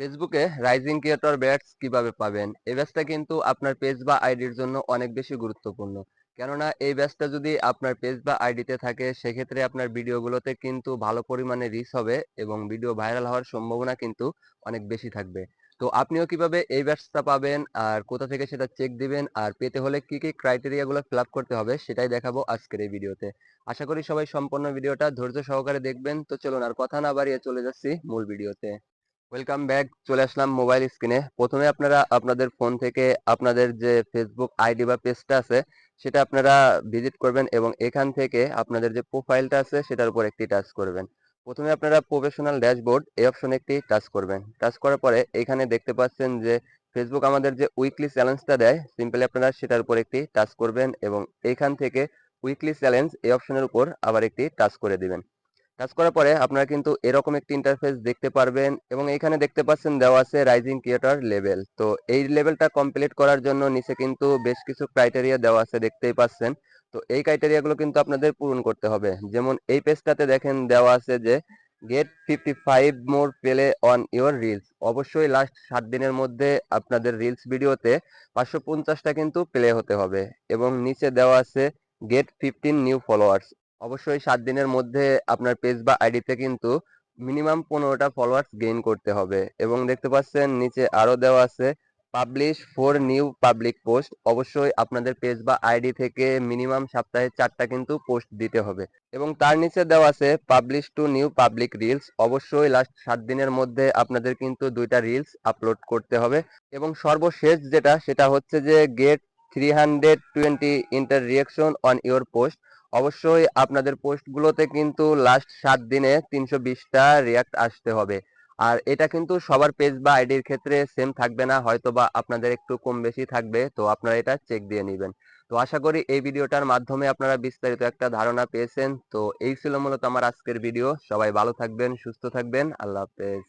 ফেসবুকে rising creator bats কীভাবে পাবেন? এই ব্যাচটা কিন্তু আপনার পেজ বা আইডির জন্য অনেক বেশি গুরুত্বপূর্ণ। কেননা এই ব্যাচটা যদি আপনার পেজ বা আইডিতে থাকে, সেক্ষেত্রে আপনার ভিডিওগুলোতে কিন্তু ভালো পরিমাণে রিচ হবে এবং ভিডিও ভাইরাল হওয়ার সম্ভাবনা কিন্তু অনেক বেশি থাকবে। তো আপনিও কীভাবে এই ব্যাচটা পাবেন আর কোথা থেকে সেটা চেক দিবেন আর পেতে হলে কি কি ক্রাইটেরিয়াগুলো ফিল করতে হবে সেটাই দেখাবো আজকের এই ভিডিওতে আশা করি সবাই সম্পূর্ণ ভিডিওটা ধৈর্য সহকারে দেখবেন। তো চলুন আর কথা না বাড়িয়ে চলে যাচ্ছি মূল ভিডিওতে ওয়েলকাম ব্যাক চলে আসলাম মোবাইল স্ক্রিনে প্রথমে আপনারা আপনাদের ফোন থেকে আপনাদের যে ফেসবুক আইডি বা পেজটা আছে, সেটা আপনারা ভিজিট করবেন এবং এখান থেকে আপনাদের যে প্রোফাইলটা আছে, সেটার উপর একটি টাচ করবেন। প্রথমে আপনারা প্রফেশনাল ড্যাশবোর্ড এই অপশনে একটি টাচ করবেন। টাচ করার পরে এখানে দেখতে পাচ্ছেন যে ফেসবুক আমাদের যে উইকলি চ্যালেঞ্জটা দেয় সিম্পলি আপনারা সেটার উপর একটি টাচ করবেন এবং এখান থেকে উইকলি চ্যালেঞ্জ এই অপশনের উপর আবার একটি টাচ করে দিবেন। কাজ করার পরে আপনারা কিন্তু এরকম একটি ইন্টারফেস দেখতে পারবেন এবং এখানে দেখতে পাচ্ছেন দেওয়া আছে রাইজিং ক্রিয়েটর লেভেল তো এই লেভেলটা কমপ্লিট করার জন্য নিচে কিন্তু বেশ কিছু ক্রাইটেরিয়া দেওয়া আছে, দেখতেই পাচ্ছেন। তো এই ক্রাইটেরিয়াগুলো কিন্তু আপনাদের পূরণ করতে হবে। যেমন এই পেজটাতে দেখেন দেওয়া আছে যে get fifty five more play on your reels অবশ্যই লাস্ট সাত দিনের মধ্যে আপনাদের রিলস ভিডিওতে পাঁচশো পঞ্চাশটা কিন্তু প্লে হতে হবে। এবং নিচে দেওয়া আছে গেট ফিফটিন নিউ ফলোয়ার্স অবশ্যই সাত দিনের মধ্যে আপনার পেজ বা আইডিতে কিন্তু মিনিমাম পনেরোটা ফলোয়ার্স গেইন করতে হবে। এবং দেখতে পাচ্ছেন নিচে আরও দেওয়া আছে publish for new public post অবশ্যই আপনাদের পেজ বা আইডি থেকে মিনিমাম সপ্তাহে চারটা কিন্তু পোস্ট দিতে হবে। এবং তার নিচে দেওয়া আছে publish to new public reels অবশ্যই লাস্ট সাত দিনের মধ্যে আপনাদের কিন্তু দুইটা রিলস আপলোড করতে হবে। এবং সর্বশেষ যেটা, সেটা হচ্ছে যে get three hundred twenty interaction on your post অবশ্যই আপনাদের পোস্টগুলোতে কিন্তু লাস্ট সাত দিনে তিনশো বিশটা রিয়াক্ট আসতে হবে। আর এটা কিন্তু সবার পেজ বা আইডির ক্ষেত্রে সেম থাকবে না হয়তো বা আপনাদের একটু কম বেশি থাকবে, তো আপনারা এটা চেক দিয়ে নেবেন। তো আশা করি এই ভিডিওটার মাধ্যমে আপনারা বিস্তারিত একটা ধারণা পেয়েছেন। তো এই ছিল মূলত আমার আজকের ভিডিও সবাই ভালো থাকবেন, সুস্থ থাকবেন। আল্লাহ হাফেজ।